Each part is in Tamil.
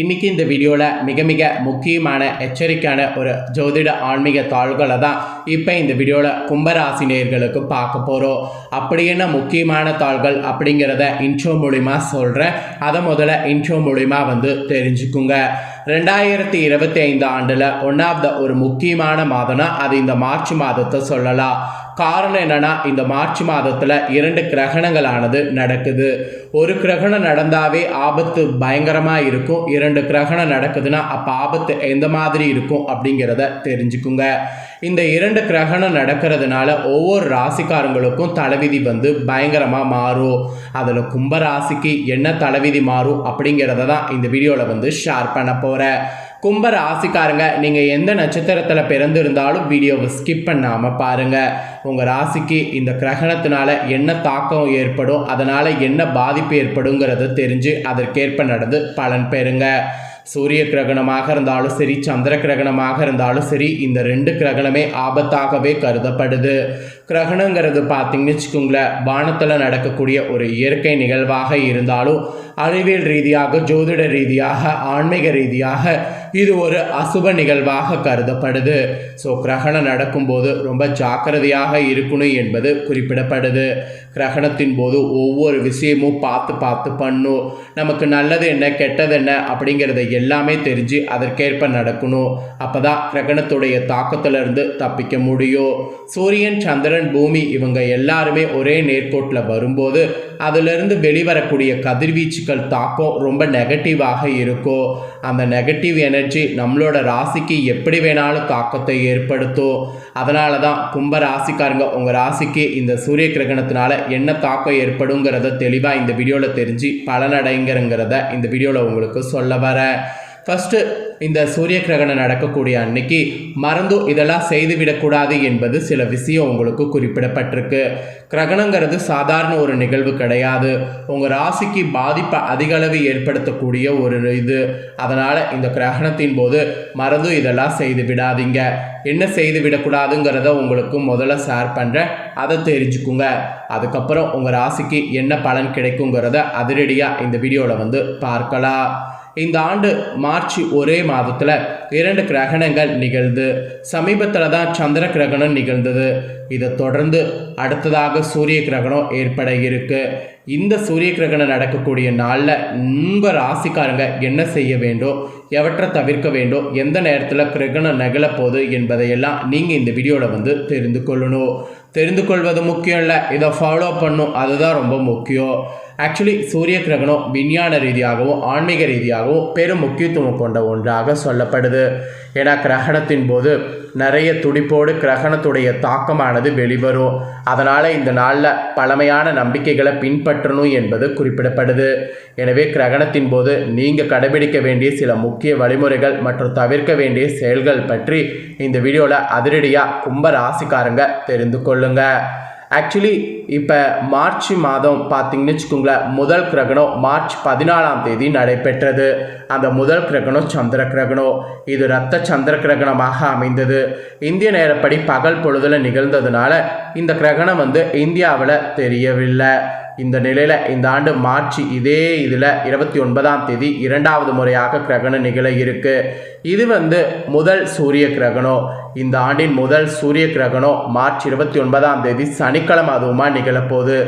இன்னைக்கு இந்த வீடியோவில் மிக மிக முக்கியமான எச்சரிக்கையான ஒரு ஜோதிட ஆன்மீக தாள்களை தான் இப்போ இந்த வீடியோவில் கும்பராசி நேர்களுக்கு பார்க்க போகிறோம் அப்படி என்ன முக்கியமான தாள்கள் அப்படிங்கிறத இன்ட்ரோ மூலிமா சொல்கிறேன் அதை முதல்ல இன்ட்ரோ மூலிமா வந்து தெரிஞ்சுக்குங்க. ரெண்டாயிரத்தி இருபத்தி ஐந்து ஆண்டில் ஒன் ஆஃப் த ஒரு முக்கியமான மாதம்னா அது இந்த மார்ச் மாதத்தை சொல்லலாம் காரணம் என்னன்னா இந்த மார்ச் மாதத்தில் இரண்டு கிரகணங்களானது நடக்குது. ஒரு கிரகணம் நடந்தாவே ஆபத்து பயங்கரமாக இருக்கும். இரண்டு கிரகணம் நடக்குதுன்னா அப்போ ஆபத்து எந்த மாதிரி இருக்கும் அப்படிங்கிறத தெரிஞ்சுக்குங்க. இந்த இரண்டு கிரகணம் நடக்கிறதுனால ஒவ்வொரு ராசிக்காரங்களுக்கும் தலைவிதி வந்து பயங்கரமாக மாறும். அதில் கும்ப ராசிக்கு என்ன தலைவிதி மாறும் அப்படிங்கிறத தான் இந்த வீடியோவில் வந்து ஷேர் பண்ண போகிறேன் கும்ப ராசிக்காரங்க நீங்கள் எந்த நட்சத்திரத்தில் பிறந்திருந்தாலும் வீடியோவை ஸ்கிப் பண்ணாமல் பாருங்கள் உங்கள் ராசிக்கு இந்த கிரகணத்தினால என்ன தாக்கம் ஏற்படும் அதனால் என்ன பாதிப்பு ஏற்படுங்கிறத தெரிஞ்சு அதற்கேற்ப நடந்து பலன் பெறுங்க. சூரிய கிரகணமாக இருந்தாலும் சரி சந்திர கிரகணமாக இருந்தாலும் சரி இந்த ரெண்டு கிரகணமே ஆபத்தாகவே கருதப்படுது. கிரகணங்கிறது பார்த்தீங்கன்னு வச்சுக்கோங்களேன் வானத்தில் நடக்கக்கூடிய ஒரு இயற்கை நிகழ்வாக இருந்தாலும் அறிவியல் ரீதியாக ஜோதிட ரீதியாக ஆன்மீக ரீதியாக இது ஒரு அசுப நிகழ்வாக கருதப்படுது. ஸோ கிரகணம் நடக்கும்போது ரொம்ப ஜாக்கிரதையாக இருக்கணும் என்பது குறிப்பிடப்படுது. கிரகணத்தின் போது ஒவ்வொரு விஷயமும் பார்த்து பார்த்து பண்ணும். நமக்கு நல்லது என்ன கெட்டது என்ன அப்படிங்கிறத எல்லாமே தெரிஞ்சு அதற்கேற்ப நடக்கணும். அப்போ தான் கிரகணத்துடைய தாக்கத்திலிருந்து தப்பிக்க முடியும். சூரியன் சந்திரன் பூமி இவங்க எல்லாருமே ஒரே நேர்கோட்டில் வரும்போது அதிலிருந்து வெளிவரக்கூடிய கதிர்வீச்சுக்கள் தாக்கம் ரொம்ப நெகட்டிவாக இருக்கும். அந்த நெகட்டிவ் என எனர்ஜி நம்மளோட ராசிக்கு எப்படி வேணாலும் தாக்கத்தை ஏற்படுத்தும். அதனால தான் கும்ப ராசிக்காரங்க உங்கள் ராசிக்கு இந்த சூரிய கிரகணத்தினால என்ன தாக்கம் ஏற்படுங்கிறத தெளிவாக இந்த வீடியோவில் தெரிஞ்சு பலனடைங்கிறங்கிறத இந்த வீடியோவில் உங்களுக்கு சொல்ல வரேன். ஃபஸ்ட்டு இந்த சூரிய கிரகணம் நடக்கக்கூடிய அன்னைக்கு மறந்தும் இதெல்லாம் செய்துவிடக்கூடாது என்பது சில விஷயம் உங்களுக்கு குறிப்பிடப்பட்டிருக்கு. கிரகணங்கிறது சாதாரண ஒரு நிகழ்வு கிடையாது. உங்கள் ராசிக்கு பாதிப்பை அதிக அளவு ஏற்படுத்தக்கூடிய ஒரு இது. அதனால் இந்த கிரகணத்தின் போது மறந்தும் இதெல்லாம் செய்து விடாதீங்க என்ன செய்து விடக்கூடாதுங்கிறத உங்களுக்கு முதல்ல ஷேர் பண்ணுறேன் அதை தெரிஞ்சுக்குங்க. அதுக்கப்புறம் உங்கள் ராசிக்கு என்ன பலன் கிடைக்குங்கிறத அதிரடியாக இந்த வீடியோவில் வந்து பார்க்கலாம். இந்த ஆண்டு மார்ச் ஒரே மாதத்தில் இரண்டு கிரகணங்கள் நிகழ்ந்து சமீபத்தில் தான் சந்திர கிரகணம் நிகழ்ந்தது. இதை தொடர்ந்து அடுத்ததாக சூரிய கிரகணம் ஏற்பட இருக்கு. இந்த சூரிய கிரகணம் நடக்கக்கூடிய நாளில் உங்கள் ராசிக்காரங்க என்ன செய்ய வேண்டும் எவற்றை தவிர்க்க வேண்டும் எந்த நேரத்தில் கிரகணம் நிகழப்போகுது என்பதையெல்லாம் நீங்கள் இந்த வீடியோவில் வந்து தெரிந்து கொள்ளணும். தெரிந்து கொள்வது முக்கியம் இல்லை இதை ஃபாலோ பண்ணும் அதுதான் ரொம்ப முக்கியம். ஆக்சுவலி சூரிய கிரகணம் விஞ்ஞான ரீதியாகவும் ஆன்மீக ரீதியாகவும் பெரும் முக்கியத்துவம் கொண்ட ஒன்றாக சொல்லப்படுது. ஏன்னா கிரகணத்தின் போது நிறைய துடிப்போடு கிரகணத்துடைய தாக்கமானது வெளிவரும். அதனால் இந்த நாளில் பழமையான நம்பிக்கைகளை பின்பற்றணும் என்பது குறிப்பிடப்படுது. எனவே கிரகணத்தின் போது நீங்கள் கடைபிடிக்க வேண்டிய சில முக்கிய வழிமுறைகள் மற்றும் தவிர்க்க வேண்டிய செயல்கள் பற்றி இந்த வீடியோவில் அதிரடியாக கும்ப ராசிக்காரங்க தெரிந்து கொள்ளுங்கள் ஆக்சுவலி இப்போ மார்ச் மாதம் பார்த்தீங்கன்னு வச்சுக்கோங்களேன் முதல் கிரகணம் மார்ச் பதினாலாம் தேதி நடைபெற்றது. அந்த முதல் கிரகணம் சந்திர கிரகணம். இது ரத்த சந்திர கிரகணமாக அமைந்தது. இந்திய நேரப்படி பகல் பொழுதில் நிகழ்ந்ததுனால இந்த கிரகணம் வந்து இந்தியாவில் தெரியவில்லை. இந்த நிலையில் இந்த ஆண்டு மார்ச் இதே இதில் இருபத்தி ஒன்பதாம் தேதி இரண்டாவது முறையாக கிரகணம் நிகழ இருக்கு. இது வந்து முதல் சூரிய கிரகணம். இந்த ஆண்டின் முதல் சூரிய கிரகணம் மார்ச் இருபத்தி ஒன்பதாம் தேதி சனிக்கிழமை அதுவுமா நிகழப்போகுது.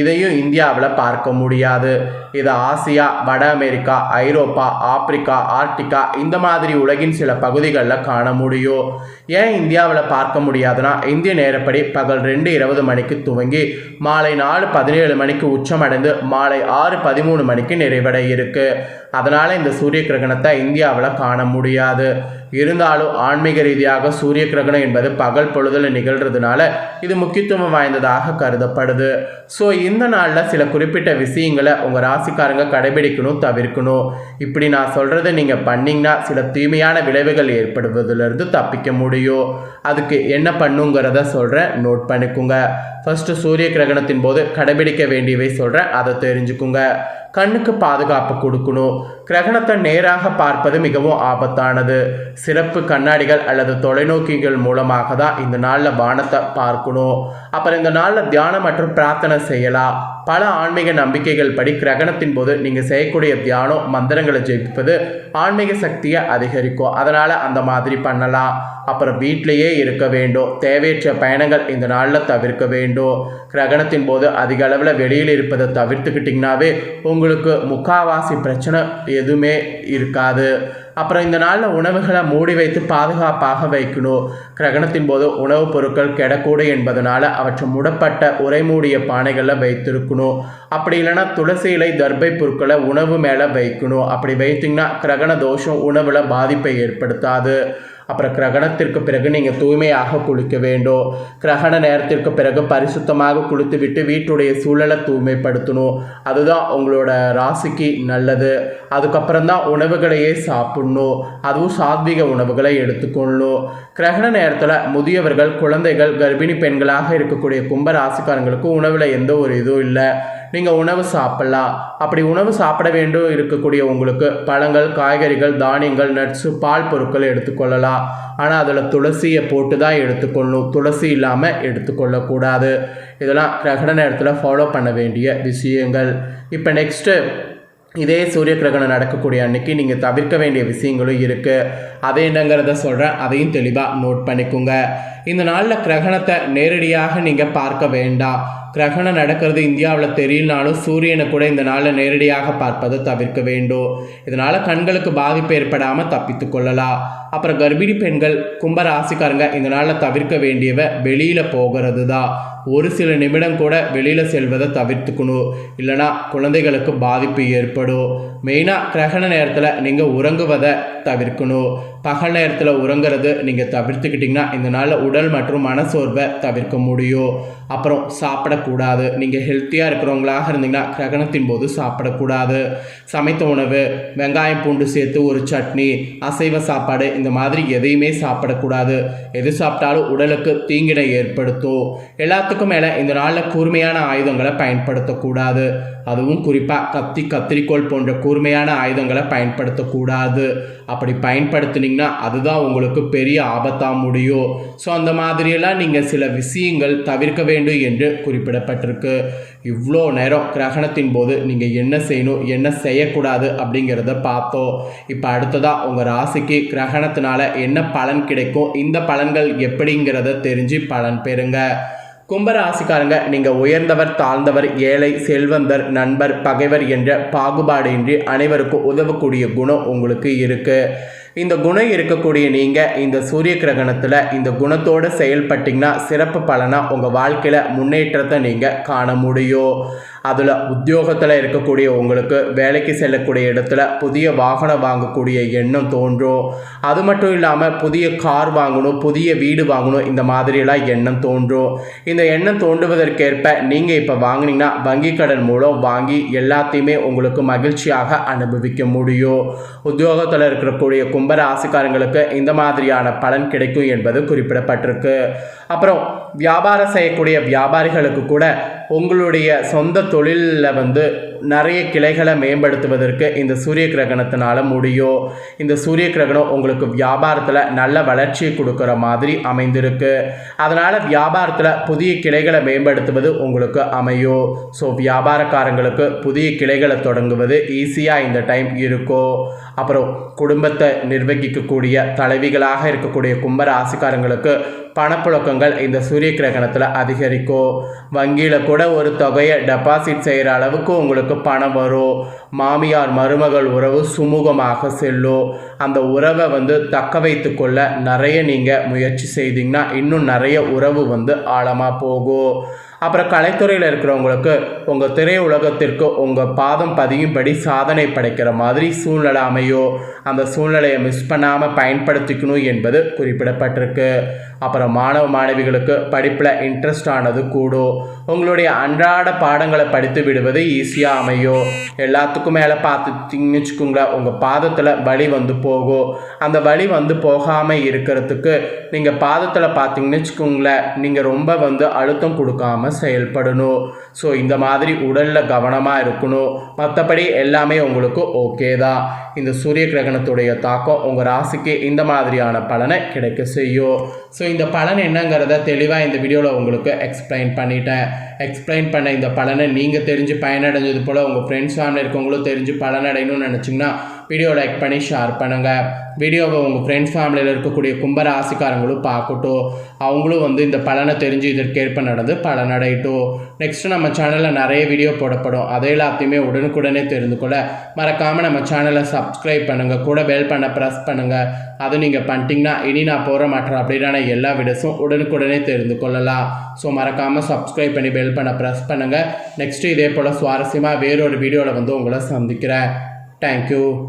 இதையும் இந்தியாவில் பார்க்க முடியாது. இது ஆசியா வட அமெரிக்கா ஐரோப்பா ஆப்பிரிக்கா ஆர்டிகா இந்த மாதிரி உலகின் சில பகுதிகளில் காண முடியும். ஏன் இந்தியாவில் பார்க்க முடியாதுன்னா இந்திய நேரப்படி பகல் ரெண்டு இருபது மணிக்கு துவங்கி மாலை நாலு பதினேழு மணிக்கு உச்சமடைந்து மாலை ஆறு பதிமூணு மணிக்கு நிறைவடை இருக்கு. அதனால் இந்த சூரிய கிரகணத்தை இந்தியாவில் காண முடியாது. இருந்தாலும் ஆன்மீக ரீதியாக சூரிய கிரகணம் என்பது பகல் பொழுதில் நிகழ்கிறதுனால இது முக்கியத்துவம் வாய்ந்ததாக கருதப்படுது. ஸோ இந்த நாளில் சில குறிப்பிட்ட விஷயங்களை உங்கள் ராசிக்காரங்க கடைபிடிக்கணும் தவிர்க்கணும். இப்படி நான் சொல்கிறத நீங்கள் பண்ணிங்கன்னா சில தூய்மையான விளைவுகள் ஏற்படுவதிலிருந்து தப்பிக்க முடியும். அதுக்கு என்ன பண்ணுங்கிறத சொல்கிறேன் நோட் பண்ணிக்கோங்க. ஃபஸ்ட்டு சூரிய கிரகணத்தின் போது கடைபிடிக்க வேண்டியவை சொல்கிறேன் அதை தெரிஞ்சுக்குங்க. கண்ணுக்கு பாதுகாப்பு கொடுக்கணும். கிரகணத்தை நேராக பார்ப்பது மிகவும் ஆபத்தானது. சிறப்பு கண்ணாடிகள் அல்லது தொலைநோக்கிகள் மூலமாக தான் இந்த நாளில் வானத்தை பார்க்கணும். அப்புறம் இந்த நாளில் தியானம் மற்றும் பிரார்த்தனை செய்யலாம். பல ஆன்மீக நம்பிக்கைகள் படி கிரகணத்தின் போது நீங்கள் செய்யக்கூடிய தியானம் மந்திரங்களை ஜெயிப்பது ஆன்மீக சக்தியை அதிகரிக்கும். அதனால் அந்த மாதிரி பண்ணலாம். அப்புறம் வீட்டிலேயே இருக்க வேண்டும். தேவையற்ற பயணங்கள் இந்த நாளில் தவிர்க்க வேண்டும். கிரகணத்தின் போது அதிக அளவில் வெளியில் இருப்பதை தவிர்த்துக்கிட்டிங்கனாவே உங்களுக்கு முக்காவாசி பிரச்சனை எதுவுமே இருக்காது. அப்புறம் இந்த நாளில் உணவுகளை மூடி வைத்து பாதுகாப்பாக வைக்கணும். கிரகணத்தின் போது உணவுப் பொருட்கள் கெடக்கூடும் என்பதனால அவற்றை முடப்பட்ட உரைமூடிய பானைகளில் வைத்திருக்கணும். அப்படி இல்லைன்னா துளசி இலை தர்பை பொருட்களை உணவு மேலே வைக்கணும். அப்படி வைத்திங்கன்னா கிரகண தோஷம் உணவில் பாதிப்பை ஏற்படுத்தாது. அப்புறம் கிரகணத்திற்கு பிறகு நீங்கள் தூய்மையாக குளிக்க வேண்டும். கிரகண நேரத்திற்கு பிறகு பரிசுத்தமாக குளித்துவிட்டு வீட்டுடைய சூழலை தூய்மைப்படுத்தணும். அதுதான் உங்களோட ராசிக்கு நல்லது. அதுக்கப்புறம் தான் உணவுகளையே சாப்பிடணும். அதுவும் சாத்விக உணவுகளை எடுத்துக்கொள்ளணும். கிரகண நேரத்தில் முதியவர்கள் குழந்தைகள் கர்ப்பிணி பெண்களாக இருக்கக்கூடிய கும்ப ராசிக்காரங்களுக்கு உணவில் எந்த ஒரு இதுவும் இல்லை. நீங்கள் உணவு சாப்பிடலாம். அப்படி உணவு சாப்பிட வேண்டும் இருக்கக்கூடிய உங்களுக்கு பழங்கள் காய்கறிகள் தானியங்கள் நட்ஸு பால் பொருட்கள் எடுத்துக்கொள்ளலாம் ஆனால் அதில் துளசியை போட்டு தான் எடுத்துக்கொள்ளணும். துளசி இல்லாமல் எடுத்துக்கொள்ளக்கூடாது இதெல்லாம் கிரகண நேரத்தில் ஃபாலோ பண்ண வேண்டிய விஷயங்கள். இப்போ நெக்ஸ்ட்டு இதே சூரிய கிரகணம் நடக்கக்கூடிய அன்னைக்கு நீங்கள் தவிர்க்க வேண்டிய விஷயங்களும் இருக்குது அது என்னங்கிறத சொல்கிறேன் அதையும் தெளிவாக நோட் பண்ணிக்கோங்க. இந்த நாளில் கிரகணத்தை நேரடியாக நீங்கள் பார்க்க வேண்டாம். கிரகணம் நடக்கிறது இந்தியாவில் தெரியலனாலும் சூரியனை கூட இந்த நாளில் நேரடியாக பார்ப்பதை தவிர்க்க வேண்டும். இதனால் கண்களுக்கு பாதிப்பு ஏற்படாமல் தப்பித்து கொள்ளலாம். அப்புறம் கர்ப்பிணி பெண்கள் கும்ப ராசிக்காரங்க இந்த நாளில் தவிர்க்க வேண்டியவை வெளியில் போகிறது தான் ஒரு சில நிமிடம் கூட வெளியில் செல்வதை தவிர்த்துக்கணும். இல்லைனா குழந்தைகளுக்கு பாதிப்பு ஏற்படும். மெயினாக கிரகண நேரத்தில் நீங்கள் உறங்குவதை தவிர்க்கணும். பகல் நேரத்தில் உறங்குறது நீங்கள் தவிர்த்துக்கிட்டிங்கன்னா இந்த நாளில் உடல் மற்றும் மனசோர்வை தவிர்க்க முடியும். அப்புறம் சாப்பிடக்கூடாது. நீங்கள் ஹெல்த்தியாக இருக்கிறவங்களாக இருந்தீங்கன்னா கிரகணத்தின் போது சாப்பிடக்கூடாது. சமைத்த உணவு வெங்காயம் பூண்டு சேர்த்து ஒரு சட்னி அசைவ சாப்பாடு இந்த மாதிரி எதையுமே சாப்பிடக்கூடாது. எது சாப்பிட்டாலும் உடலுக்கு தீங்கினை ஏற்படுத்தும். எல்லாத்துக்கும் மேலே இந்த நாளில் கூர்மையான ஆயுதங்களை பயன்படுத்தக்கூடாது. அதுவும் குறிப்பாக கத்தி கத்திரிக்கோள் போன்ற கூர்மையான ஆயுதங்களை பயன்படுத்தக்கூடாது. அப்படி பயன்படுத்துனீங்கன்னா அதுதான் உங்களுக்கு பெரிய ஆபத்தாக முடியும். ஸோ அந்த மாதிரியெல்லாம் நீங்கள் சில விஷயங்கள் தவிர்க்க வேண்டும் என்று குறிப்பிடப்பட்டிருக்கு. இவ்வளோ நேரம் கிரகணத்தின் போது நீங்கள் என்ன செய்யணும் என்ன செய்யக்கூடாது அப்படிங்கிறத பார்த்தோம். இப்போ அடுத்ததாக உங்கள் ராசிக்கு கிரகணத்தினால என்ன பலன் கிடைக்கும் இந்த பலன்கள் எப்படிங்கிறத தெரிஞ்சு பலன் பெறுங்க. கும்பராசிக்காரங்க நீங்கள் உயர்ந்தவர் தாழ்ந்தவர் ஏழை செல்வந்தர் நண்பர் பகைவர் என்ற பாகுபாடின்றி அனைவருக்கும் உதவக்கூடிய குணம் உங்களுக்கு இருக்குது இந்த குணம் இருக்கக்கூடிய நீங்கள் இந்த சூரிய கிரகணத்தில் இந்த குணத்தோடு செயல்பட்டிங்கன்னா சிறப்பு பலனாக உங்கள் வாழ்க்கையில் முன்னேற்றத்தை நீங்கள் காண முடியும். அதில் உத்தியோகத்தில் இருக்கக்கூடிய உங்களுக்கு வேலைக்கு செல்லக்கூடிய இடத்துல புதிய வாகனம் வாங்கக்கூடிய எண்ணம் தோன்றும். அது மட்டும் இல்லாமல் புதிய கார் வாங்கணும் புதிய வீடு வாங்கணும் இந்த மாதிரியெல்லாம் எண்ணம் தோன்றும். இந்த எண்ணம் தோன்றுவதற்கேற்ப நீங்கள் இப்போ வாங்கினீங்கன்னா வங்கி கடன் மூலம் வாங்கி எல்லாத்தையுமே உங்களுக்கு மகிழ்ச்சியாக அனுபவிக்க முடியும். உத்தியோகத்தில் இருக்கக்கூடிய கும்ப ராசிக்காரங்களுக்கு இந்த மாதிரியான பலன் கிடைக்கும் என்பது குறிப்பிடப்பட்டிருக்கு. அப்புறம் வியாபாரம் செய்யக்கூடிய வியாபாரிகளுக்கு கூட உங்களுடைய சொந்த தொழிலில் வந்து நிறைய கிளைகளை மேம்படுத்துவதற்கு இந்த சூரிய கிரகணத்தினால முடியும் இந்த சூரிய கிரகணம் உங்களுக்கு வியாபாரத்தில் நல்ல வளர்ச்சியை கொடுக்குற மாதிரி அமைந்திருக்கு. அதனால் வியாபாரத்தில் புதிய கிளைகளை மேம்படுத்துவது உங்களுக்கு அமையும் ஸோ வியாபாரக்காரங்களுக்கு புதிய கிளைகளை தொடங்குவது ஈஸியாக இந்த டைம் இருக்கும் அப்புறம் குடும்பத்தை நிர்வகிக்கக்கூடிய தலைவிகளாக இருக்கக்கூடிய கும்பராசிக்காரங்களுக்கு பணப்புழக்கங்கள் இந்த சூரிய கிரகணத்தில் அதிகரிக்கும் வங்கியில் கூட ஒரு தொகையை டெபாசிட் செய்கிற அளவுக்கு உங்களுக்கு பணம் வரும். மாமியார் மருமகள் உறவு சுமூகமாக செல்லும். அந்த உறவை வந்து தக்க வைத்து கொள்ள நிறைய நீங்கள் முயற்சி செய்தீங்கன்னா இன்னும் நிறைய உறவு வந்து ஆழமாக போகும். அப்புறம் கலைத்துறையில் இருக்கிறவங்களுக்கு உங்கள் திரையுலகத்திற்கு உங்கள் பாதம் பதியும்படி சாதனை படைக்கிற மாதிரி சூழ்நிலை அமையோ அந்த சூழ்நிலையை மிஸ் பண்ணாமல் பயன்படுத்திக்கணும் என்பது குறிப்பிடப்பட்டிருக்கு. அப்புறம் மாணவ மாணவிகளுக்கு படிப்பில் இன்ட்ரெஸ்ட் ஆனது கூடும் உங்களுடைய அன்றாட பாடங்களை படித்து விடுவது ஈஸியாக அமையும் எல்லாத்துக்கும் மேலே பார்த்துட்டிங்கன்னு வச்சுக்கோங்களேன் உங்கள் பாதத்தில் வலி வந்து போகும் அந்த வலி வந்து போகாமல் இருக்கிறதுக்கு நீங்கள் பாதத்தில் பார்த்தீங்கன்னு வச்சுக்கோங்களேன் நீங்கள் ரொம்ப வந்து அழுத்தம் கொடுக்காம செயல்படணும். ஸோ இந்த மாதிரி உடலில் கவனமாக இருக்கணும். மற்றபடி எல்லாமே உங்களுக்கு ஓகே தான் இந்த சூரிய கிரகணத்துடைய தாக்கம் உங்கள் ராசிக்கு இந்த மாதிரியான பலனை கிடைக்க செய்யும். ஸோ இந்த பலன் என்னங்கிறத தெளிவாக இந்த வீடியோவில் உங்களுக்கு எக்ஸ்பிளைன் பண்ணிட்டேன். எக்ஸ்பிளைன் பண்ண இந்த பலனை நீங்கள் தெரிஞ்சு பயனடைஞ்சது போல் உங்கள் ஃப்ரெண்ட்ஸ் ஃபேமிலி இருக்கவங்களும் தெரிஞ்சு பலனடையணும்னு நினச்சிங்கன்னா வீடியோ லைக் பண்ணி ஷேர் பண்ணுங்கள் வீடியோவை உங்கள் ஃப்ரெண்ட்ஸ் ஃபேமிலியில் இருக்கக்கூடிய கும்பராசிக்காரங்களும் பார்க்கட்டும். அவங்களும் வந்து இந்த பலனை தெரிஞ்சு இதற்கேற்ப நடந்து பலனடையட்டும். நெக்ஸ்ட்டு நம்ம சேனலில் நிறைய வீடியோ போடப்படும். அதை எல்லாத்தையுமே உடனுக்குடனே தெரிந்து கொள்ள மறக்காமல் நம்ம சேனலை சப்ஸ்கிரைப் பண்ணுங்கள் கூட பெல் பண்ண ப்ரெஸ் பண்ணுங்கள் அது நீங்கள் பண்ணிட்டீங்கன்னா இனி நான் போகிற மாட்டேன் அப்படின்னா எல்லா வீடியோஸும் உடனுக்குடனே தெரிந்து கொள்ளலாம். ஸோ மறக்காமல் சப்ஸ்கிரைப் பண்ணி பெல் பண்ண ப்ரெஸ் பண்ணுங்கள் நெக்ஸ்ட்டு இதே போல் சுவாரஸ்யமாக வேறொரு வீடியோவில் வந்து உங்களை சந்திக்கிறேன். தேங்க்யூ